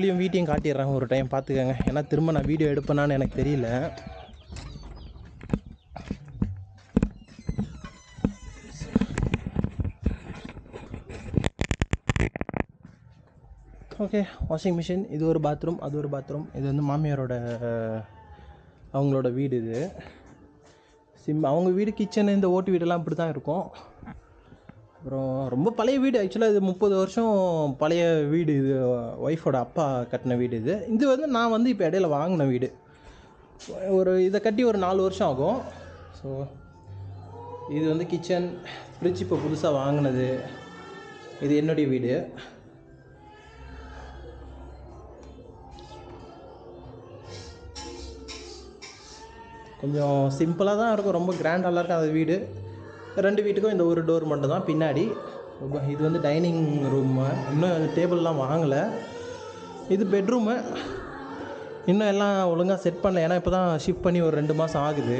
வீடியோயும் வீட்டையும் காட்டிடுறேன் ஒரு டைம் பார்த்துக்கங்க. ஏன்னா திரும்ப நான் வீடியோ எடுப்பேனான்னு எனக்கு தெரியல. ஓகே வாஷிங் மிஷின் இது ஒரு பாத்ரூம் அது ஒரு பாத்ரூம் இது வந்து மாமியாரோட அவங்களோட வீடு இது. சிம் அவங்க வீடு கிச்சனு இந்த ஓட்டு வீடெல்லாம் இப்படி தான் இருக்கும். அப்புறம் ரொம்ப பழைய வீடு. ஆக்சுவலாக இது முப்பது வருஷம் பழைய வீடு இது. ஒய்ஃபோட அப்பா கட்டின வீடு இது. இது வந்து நான் வந்து இப்போ இடையில வாங்கின வீடு. ஒரு இதை கட்டி ஒரு நாலு வருஷம் ஆகும். ஸோ இது வந்து கிச்சன் ஃப்ரிட்ஜ் இப்போ புதுசாக வாங்கினது. இது என்னுடைய வீடு. கொஞ்சம் சிம்பிளாக தான் இருக்கும். ரொம்ப கிராண்டாலாம் இருக்கும் அந்த வீடு. ரெண்டு வீட்டுக்கும் இந்த ஒரு டோர் மட்டும் தான் பின்னாடி இது வந்து டைனிங் ரூமு இன்னும் டேபிள்லாம் வாங்கலை. இது பெட்ரூமு இன்னும் எல்லாம் ஒழுங்காக செட் பண்ணல. ஏன்னா இப்போ தான் ஷிஃப்ட் பண்ணி ஒரு ரெண்டு மாதம் ஆகுது.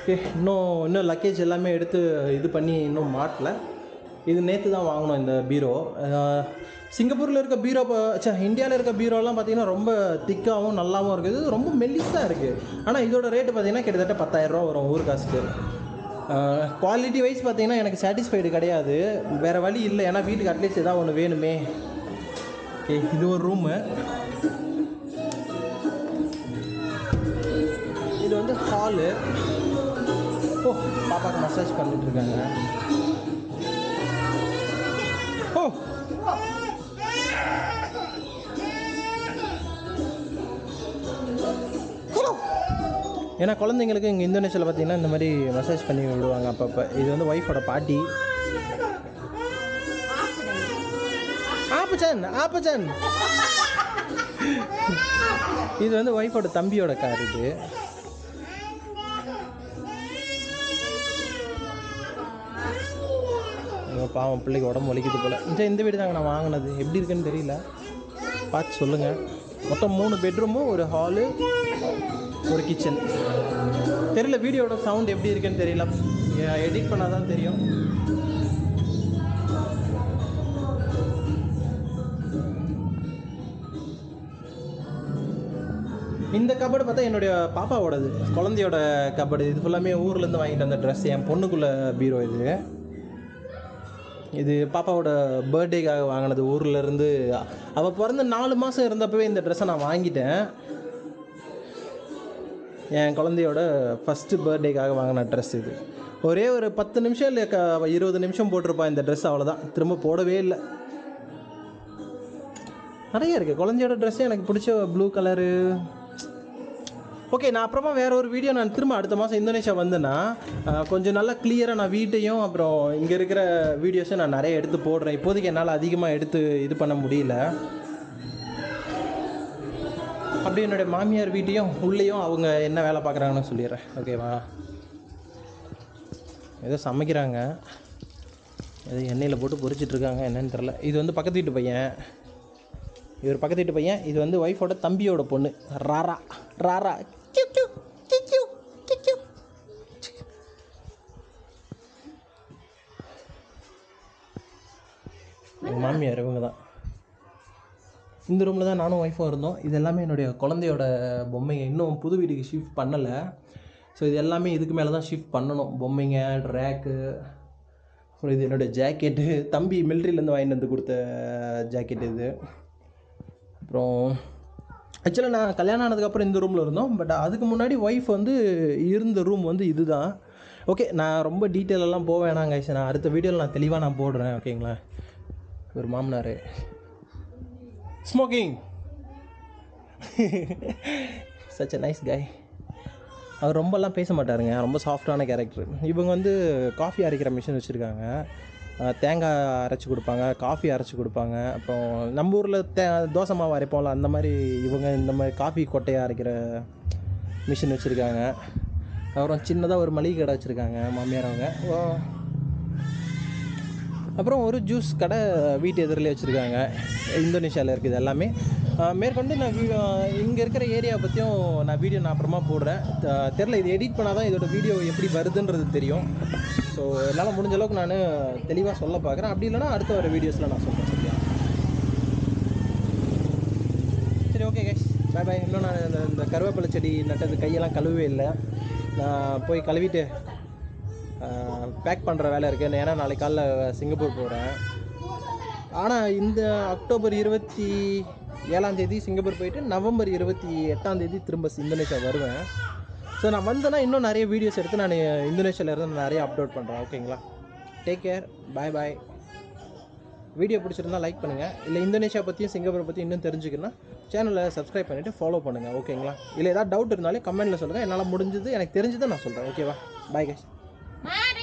ஓகே இன்னும் இன்னும் லக்கேஜ் எல்லாமே எடுத்து இது பண்ணி இன்னும் மாட்டல. இது நேற்று தான் வாங்கினோம் இந்த பீரோ. சிங்கப்பூரில் இருக்க பீரோ சே இந்தியாவில் இருக்க பீரோலாம் பார்த்தீங்கன்னா ரொம்ப திக்காகவும் நல்லாவும் இருக்குது. ரொம்ப மெல்லிஸாக இருக்குது ஆனால் இதோட ரேட்டு பார்த்தீங்கன்னா கிட்டத்தட்ட பத்தாயிரரூவா வரும் ஊர் காசுக்கு. குவாலிட்டி வைஸ் பார்த்தீங்கன்னா எனக்கு சாட்டிஸ்ஃபைடு கிடையாது. வேறு வழி இல்லை. ஏன்னா வீட்டுக்கு அட்லீஸ்ட் ஏதாவது ஒன்று வேணுமே. ஓகே இது ஒரு ரூமு இது வந்து ஹாலு ஓ பாப்பாவுக்கு மசாஜ் பண்ணிட்டுருக்காங்க ஏன்னா குழந்தைங்களுக்கு இங்கே இந்தோனேஷியாவில் பார்த்தீங்கன்னா இந்த மாதிரி மசாஜ் பண்ணி விடுவாங்க அப்பப்போ. இது வந்து ஒய்ஃபோட பாட்டி ஆப்பச்சன் ஆப்பச்சன் இது வந்து ஒய்ஃபோட தம்பியோட கார் இது. பாவம் பிள்ளைக்கு உடம்பு வலிக்குது போல். இந்த இந்த வீடு தாங்க நான் வாங்கினது? எப்படி இருக்குன்னு தெரியல. பார்த்து சொல்லுங்கள் மொத்தம் மூணு பெட்ரூமும் ஒரு ஹாலு ஒரு கிச்சன் தெரியல வீடியோட சவுண்ட் எப்படி இருக்குன்னு தெரியல. எடிட் பண்ணால் தான் தெரியும். இந்த கபடு பார்த்தா என்னுடைய பாப்பாவோடது குழந்தையோட கபடு இது ஃபுல்லாமே ஊர்லேருந்து வாங்கிட்டு வந்த ட்ரெஸ் என் பொண்ணுக்குள்ள பீரோ இது. இது பாப்பாவோட பர்த்டேக்காக வாங்கினது ஊர்லேருந்து. அவள் பிறந்த நாலு மாதம் இருந்தப்பவே இந்த ட்ரெஸ்ஸை நான் வாங்கிட்டேன். என் குழந்தையோட ஃபஸ்ட்டு பர்த்டேக்காக வாங்கின ட்ரெஸ் இது. ஒரே ஒரு பத்து நிமிஷம் இல்லை க இருபது நிமிஷம் போட்டிருப்பா இந்த ட்ரெஸ் அவ்வளோதான் திரும்ப போடவே இல்லை. நிறைய இருக்குது குழந்தையோட ட்ரெஸ்ஸே எனக்கு பிடிச்ச ப்ளூ கலரு ஓகே நான் அப்புறமா வேற ஒரு வீடியோ நான் திரும்ப அடுத்த மாதம் இந்தோனேஷியா வந்தேன்னா கொஞ்சம் நல்லா கிளியராக நான் வீட்டையும் அப்புறம் இங்கே இருக்கிற வீடியோஸும் நான் நிறைய எடுத்து போடுறேன். இப்போதைக்கு என்னால் அதிகமாக எடுத்து இது பண்ண முடியல. அப்படி என்னுடைய மாமியார் வீட்டையும் உள்ளேயும் அவங்க என்ன வேலை பார்க்குறாங்கன்னு சொல்லிடுறேன். ஓகேவா ஏதோ சமைக்கிறாங்க. ஏதோ எண்ணெயில் போட்டு பொறிச்சிட்ருக்காங்க என்னன்னு தெரில இது வந்து பக்கத்து வீட்டு பையன். இவர் பக்கத்து வீட்டு பையன் இது வந்து ஒய்ஃபோட தம்பியோட பொண்ணு. ராரா. ராரா. எங்கள் மாமியார் இவங்க தான் இந்த ரூமில் தான் நானும் ஒய்ஃபும் இருந்தோம். இது எல்லாமே என்னுடைய குழந்தையோட பொம்மைங்க. இன்னும் புது வீட்டுக்கு ஷிஃப்ட் பண்ணலை. ஸோ இது எல்லாமே இதுக்கு மேலே தான் ஷிஃப்ட் பண்ணணும். பொம்மைங்க ரேக்கு அப்புறம் இது என்னுடைய ஜாக்கெட்டு தம்பி மிலிட்ரிலேருந்து வாங்கிட்டு வந்து கொடுத்த ஜாக்கெட் இது. அப்புறம் ஆக்சுவலாக நான் கல்யாணம் ஆனதுக்கப்புறம் இந்த ரூமில் இருந்தோம். பட் அதுக்கு முன்னாடி ஒய்ஃப் வந்து இருந்த ரூம் வந்து இதுதான். ஓகே நான் ரொம்ப டீட்டெயிலெல்லாம் போவேன் போக வேணாங்க நான் அடுத்த வீடியோவில் நான் தெளிவாக நான் போடுறேன் ஓகேங்களா ஒரு மாமனார். Smoking such a nice guy. அவர் ரொம்பலாம் பேச மாட்டாருங்க. ரொம்ப சாஃப்டான கேரக்டர் இவங்க வந்து காஃபி அரைக்கிற மிஷின் வச்சுருக்காங்க. தேங்காய் அரைச்சி கொடுப்பாங்க காஃபி அரைச்சி கொடுப்பாங்க. அப்புறம் நம்ம ஊரில் தே தோசை மாவு அரைப்போம்ல அந்த மாதிரி இவங்க இந்த மாதிரி காஃபி கொட்டையை அரைக்கிற மிஷின் வச்சுருக்காங்க. அப்புறம் சின்னதாக ஒரு மளிகை கடை வச்சுருக்காங்க மாமியார் அவங்க. அப்புறம் ஒரு ஜூஸ் கடை வீட்டு எதிரிலே வச்சுருக்காங்க. இந்தோனேஷியாவில் இருக்குது எல்லாமே. மேற்கொண்டு நான் இங்கே இருக்கிற ஏரியா பற்றியும் நான் வீடியோ நான் அப்புறமா போடுறேன். தெரில இது எடிட் பண்ணால் தான் இதோட வீடியோ எப்படி வருதுன்றது தெரியும். ஸோ என்னால் முடிஞ்ச அளவுக்கு நான் தெளிவாக சொல்ல பார்க்குறேன். அப்படி இல்லைனா அடுத்த வர வீடியோஸில் நான் சொல்கிறேன் சரியா சரி ஓகே கேஷ் பாய் பாய் இன்னும் நான் இந்த இந்த கருவேப்பிலை செடி நட்டது கையெல்லாம் கழுவவே இல்லை. நான் போய் கழுவிட்டு பேக் பண்ணுற வேலை இருக்குது ஏன்னா நாளைக்கு காலைல சிங்கப்பூர் போகிறேன் ஆனால் இந்த அக்டோபர் இருபத்தி ஏழாம் தேதி சிங்கப்பூர் போயிட்டு நவம்பர் இருபத்தி எட்டாம் தேதி திரும்ப இந்தோனேஷியா வருவேன். ஸோ நான் வந்தேன்னா இன்னும் நிறைய வீடியோஸ் எடுத்து நான் இந்தோனேஷியாவிலேருந்து நான் நிறைய அப்லோட் பண்ணுறேன் ஓகேங்களா take care bye bye video பிடிச்சிருந்தா லைக் பண்ணுங்கள் இல்லை இந்தோனேஷியா பற்றியும் சிங்கப்பூரை பற்றி இன்னும் தெரிஞ்சுக்கணும்னா சேனலை சப்ஸ்கிரைப் பண்ணிவிட்டு ஃபாலோ பண்ணுங்கள் ஓகேங்களா இல்லை ஏதாவது டவுட் இருந்தாலே கமெண்ட்டில் சொல்லுங்கள் என்னால் முடிஞ்சது எனக்கு தெரிஞ்சதை நான் சொல்கிறேன் ஓகேவா பாய் கைஸ் மாறிக்கிற